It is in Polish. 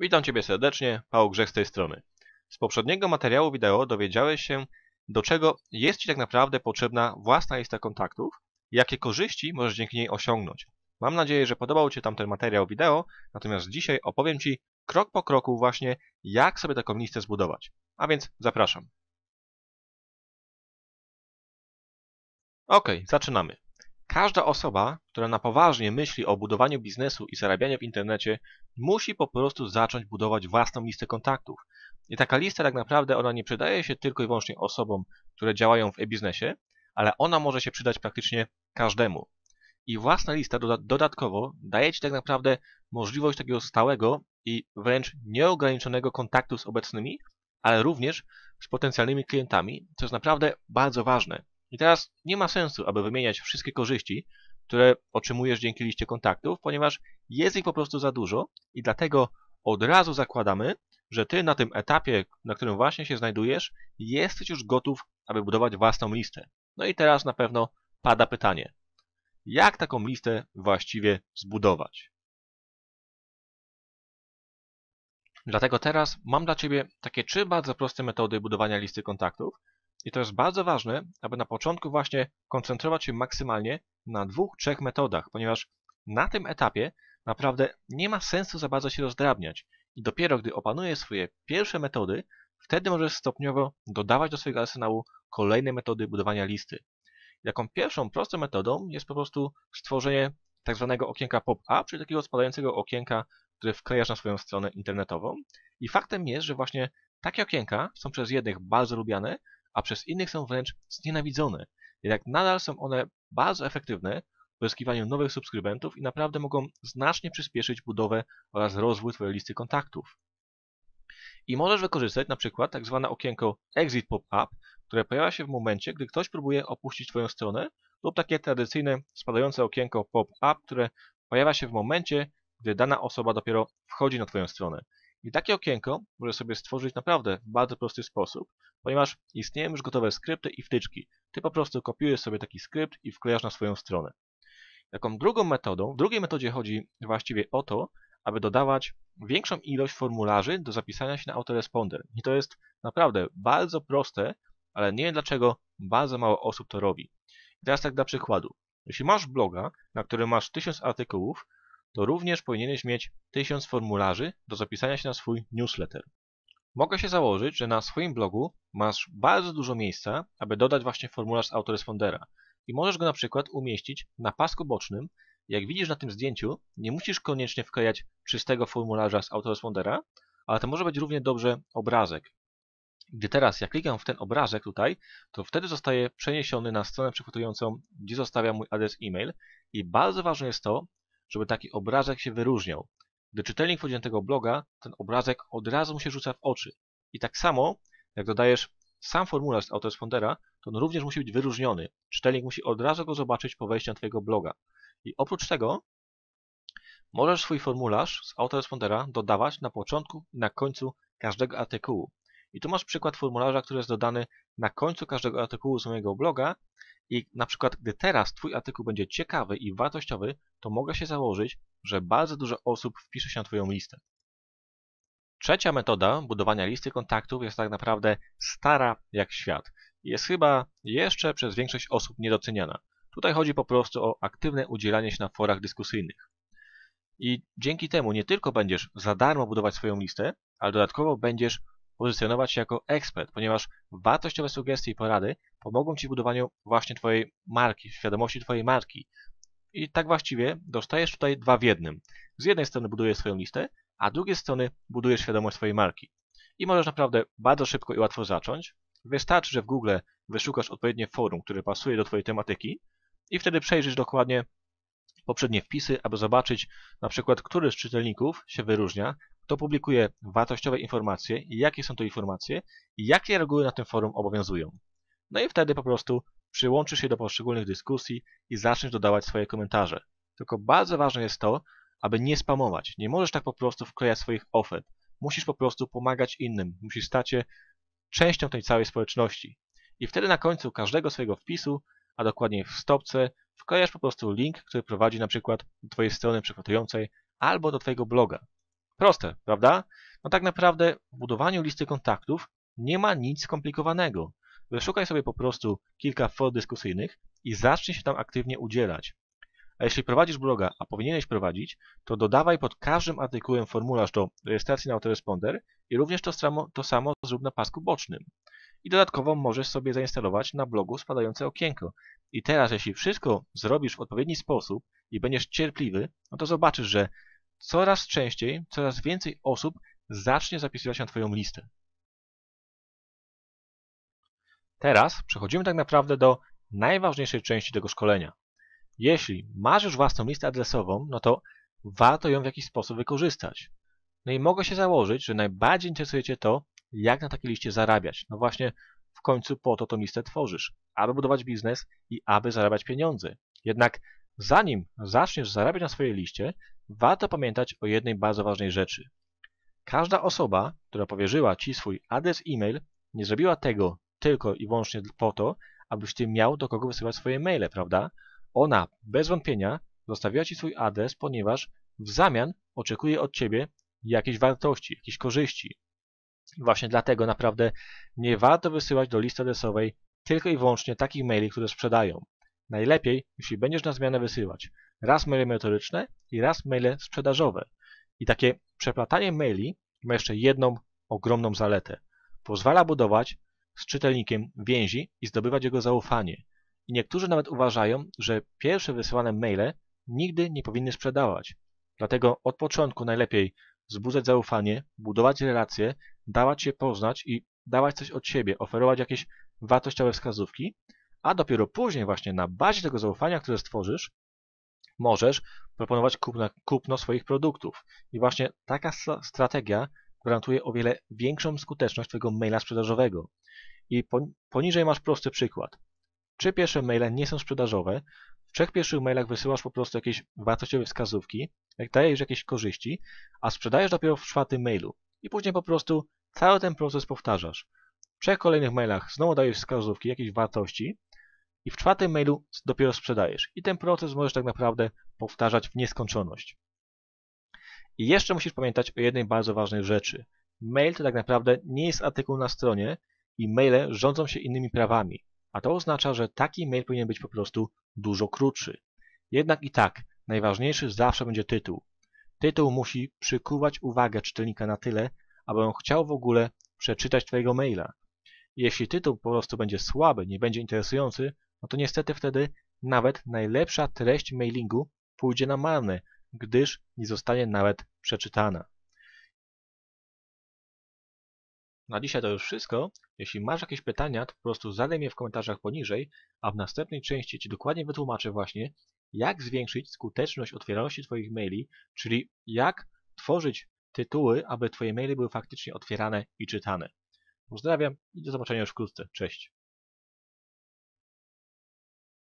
Witam Ciebie serdecznie, Paweł Grzech z tej strony. Z poprzedniego materiału wideo dowiedziałeś się, do czego jest Ci tak naprawdę potrzebna własna lista kontaktów jakie korzyści możesz dzięki niej osiągnąć. Mam nadzieję, że podobał Ci tamten materiał wideo, natomiast dzisiaj opowiem Ci krok po kroku właśnie, jak sobie taką listę zbudować. A więc zapraszam. Ok, zaczynamy. Każda osoba, która na poważnie myśli o budowaniu biznesu i zarabianiu w internecie, musi po prostu zacząć budować własną listę kontaktów. I taka lista tak naprawdę ona nie przydaje się tylko i wyłącznie osobom, które działają w e-biznesie, ale ona może się przydać praktycznie każdemu. I własna lista dodatkowo daje Ci tak naprawdę możliwość takiego stałego i wręcz nieograniczonego kontaktu z obecnymi, ale również z potencjalnymi klientami, co jest naprawdę bardzo ważne. I teraz nie ma sensu, aby wymieniać wszystkie korzyści, które otrzymujesz dzięki liście kontaktów, ponieważ jest ich po prostu za dużo i dlatego od razu zakładamy, że Ty na tym etapie, na którym właśnie się znajdujesz, jesteś już gotów, aby budować własną listę. No i teraz na pewno pada pytanie, jak taką listę właściwie zbudować? Dlatego teraz mam dla Ciebie takie trzy bardzo proste metody budowania listy kontaktów, i to jest bardzo ważne, aby na początku właśnie koncentrować się maksymalnie na dwóch, trzech metodach, ponieważ na tym etapie naprawdę nie ma sensu za bardzo się rozdrabniać i dopiero gdy opanujesz swoje pierwsze metody, wtedy możesz stopniowo dodawać do swojego arsenału kolejne metody budowania listy. Jaką pierwszą prostą metodą jest po prostu stworzenie tak zwanego okienka pop-up, czyli takiego spadającego okienka, które wklejasz na swoją stronę internetową. I faktem jest, że właśnie takie okienka są przez jednych bardzo lubiane, a przez innych są wręcz znienawidzone. Jednak nadal są one bardzo efektywne w pozyskiwaniu nowych subskrybentów i naprawdę mogą znacznie przyspieszyć budowę oraz rozwój Twojej listy kontaktów. I możesz wykorzystać na przykład tak zwane okienko Exit Pop-up, które pojawia się w momencie, gdy ktoś próbuje opuścić Twoją stronę, lub takie tradycyjne spadające okienko Pop-up, które pojawia się w momencie, gdy dana osoba dopiero wchodzi na Twoją stronę. I takie okienko możesz sobie stworzyć naprawdę w bardzo prosty sposób, ponieważ istnieją już gotowe skrypty i wtyczki. Ty po prostu kopiujesz sobie taki skrypt i wklejasz na swoją stronę. Taką drugą metodą, w drugiej metodzie chodzi właściwie o to, aby dodawać większą ilość formularzy do zapisania się na autoresponder. I to jest naprawdę bardzo proste, ale nie wiem dlaczego bardzo mało osób to robi. I teraz tak dla przykładu. Jeśli masz bloga, na którym masz 1000 artykułów, to również powinieneś mieć 1000 formularzy do zapisania się na swój newsletter. Mogę się założyć, że na swoim blogu masz bardzo dużo miejsca, aby dodać właśnie formularz z autorespondera i możesz go na przykład umieścić na pasku bocznym. Jak widzisz na tym zdjęciu, nie musisz koniecznie wklejać czystego formularza z autorespondera, ale to może być równie dobrze obrazek. Gdy teraz ja klikam w ten obrazek tutaj, to wtedy zostaje przeniesiony na stronę przygotującą, gdzie zostawiam mój adres e-mail i bardzo ważne jest to, żeby taki obrazek się wyróżniał. Gdy czytelnik wchodzi na tego bloga, ten obrazek od razu mu się rzuca w oczy. I tak samo, jak dodajesz sam formularz z autorespondera, to on również musi być wyróżniony. Czytelnik musi od razu go zobaczyć po wejściu na Twojego bloga. I oprócz tego możesz swój formularz z autorespondera dodawać na początku i na końcu każdego artykułu. I tu masz przykład formularza, który jest dodany na końcu każdego artykułu z mojego bloga i na przykład gdy teraz Twój artykuł będzie ciekawy i wartościowy, to mogę się założyć, że bardzo dużo osób wpisze się na Twoją listę. Trzecia metoda budowania listy kontaktów jest tak naprawdę stara jak świat. Jest chyba jeszcze przez większość osób niedoceniana. Tutaj chodzi po prostu o aktywne udzielanie się na forach dyskusyjnych. I dzięki temu nie tylko będziesz za darmo budować swoją listę, ale dodatkowo będziesz pozycjonować się jako ekspert, ponieważ wartościowe sugestie i porady pomogą Ci w budowaniu właśnie Twojej marki, świadomości Twojej marki. I tak właściwie dostajesz tutaj dwa w jednym. Z jednej strony budujesz swoją listę, a z drugiej strony budujesz świadomość swojej marki. I możesz naprawdę bardzo szybko i łatwo zacząć. Wystarczy, że w Google wyszukasz odpowiednie forum, które pasuje do Twojej tematyki i wtedy przejrzysz dokładnie poprzednie wpisy, aby zobaczyć na przykład, który z czytelników się wyróżnia, kto publikuje wartościowe informacje jakie są to informacje i jakie reguły na tym forum obowiązują. No i wtedy po prostu przyłączysz się do poszczególnych dyskusji i zaczniesz dodawać swoje komentarze. Tylko bardzo ważne jest to, aby nie spamować. Nie możesz tak po prostu wklejać swoich ofert. Musisz po prostu pomagać innym. Musisz stać się częścią tej całej społeczności. I wtedy na końcu każdego swojego wpisu, a dokładnie w stopce, wklejasz po prostu link, który prowadzi na przykład do Twojej strony przechwytującej albo do Twojego bloga. Proste, prawda? No tak naprawdę w budowaniu listy kontaktów nie ma nic skomplikowanego. Wyszukaj sobie po prostu kilka for dyskusyjnych i zacznij się tam aktywnie udzielać. A jeśli prowadzisz bloga, a powinieneś prowadzić, to dodawaj pod każdym artykułem formularz do rejestracji na autoresponder i również to samo, to samo zrób na pasku bocznym. I dodatkowo możesz sobie zainstalować na blogu spadające okienko. I teraz, jeśli wszystko zrobisz w odpowiedni sposób i będziesz cierpliwy, no to zobaczysz, że coraz częściej, coraz więcej osób zacznie zapisywać się na Twoją listę. Teraz przechodzimy tak naprawdę do najważniejszej części tego szkolenia. Jeśli masz już własną listę adresową, no to warto ją w jakiś sposób wykorzystać. No i mogę się założyć, że najbardziej interesuje Cię to, jak na takiej liście zarabiać. No właśnie w końcu po to tą listę tworzysz, aby budować biznes i aby zarabiać pieniądze. Jednak zanim zaczniesz zarabiać na swojej liście, warto pamiętać o jednej bardzo ważnej rzeczy. Każda osoba, która powierzyła Ci swój adres e-mail, nie zrobiła tego tylko i wyłącznie po to, abyś Ty miał do kogo wysyłać swoje maile, prawda? Ona, bez wątpienia, zostawiła Ci swój adres, ponieważ w zamian oczekuje od Ciebie jakiejś wartości, jakiejś korzyści. Właśnie dlatego naprawdę nie warto wysyłać do listy adresowej tylko i wyłącznie takich maili, które sprzedają. Najlepiej, jeśli będziesz na zmianę wysyłać raz maile merytoryczne i raz maile sprzedażowe. I takie przeplatanie maili ma jeszcze jedną ogromną zaletę. Pozwala budować z czytelnikiem więzi i zdobywać jego zaufanie. I niektórzy nawet uważają, że pierwsze wysyłane maile nigdy nie powinny sprzedawać. Dlatego od początku najlepiej wzbudzać zaufanie, budować relacje, dawać się poznać i dawać coś od siebie, oferować jakieś wartościowe wskazówki, a dopiero później właśnie na bazie tego zaufania, które stworzysz, możesz proponować kupno, kupno swoich produktów. I właśnie taka strategia gwarantuje o wiele większą skuteczność Twojego maila sprzedażowego. I poniżej masz prosty przykład. Trzy pierwsze maile nie są sprzedażowe. W trzech pierwszych mailach wysyłasz po prostu jakieś wartościowe wskazówki, jak dajesz jakieś korzyści, a sprzedajesz dopiero w czwartym mailu. I później po prostu cały ten proces powtarzasz. W trzech kolejnych mailach znowu dajesz wskazówki, jakieś wartości i w czwartym mailu dopiero sprzedajesz. I ten proces możesz tak naprawdę powtarzać w nieskończoność. I jeszcze musisz pamiętać o jednej bardzo ważnej rzeczy. Mail to tak naprawdę nie jest artykuł na stronie i maile rządzą się innymi prawami. A to oznacza, że taki mail powinien być po prostu dużo krótszy. Jednak i tak, najważniejszy zawsze będzie tytuł. Tytuł musi przykuwać uwagę czytelnika na tyle, aby on chciał w ogóle przeczytać Twojego maila. Jeśli tytuł po prostu będzie słaby, nie będzie interesujący, no to niestety wtedy nawet najlepsza treść mailingu pójdzie na marne, gdyż nie zostanie nawet przeczytana. Na dzisiaj to już wszystko. Jeśli masz jakieś pytania, to po prostu zadaj je w komentarzach poniżej, a w następnej części Ci dokładnie wytłumaczę właśnie, jak zwiększyć skuteczność otwieralności Twoich maili, czyli jak tworzyć tytuły, aby Twoje maile były faktycznie otwierane i czytane. Pozdrawiam i do zobaczenia już wkrótce. Cześć.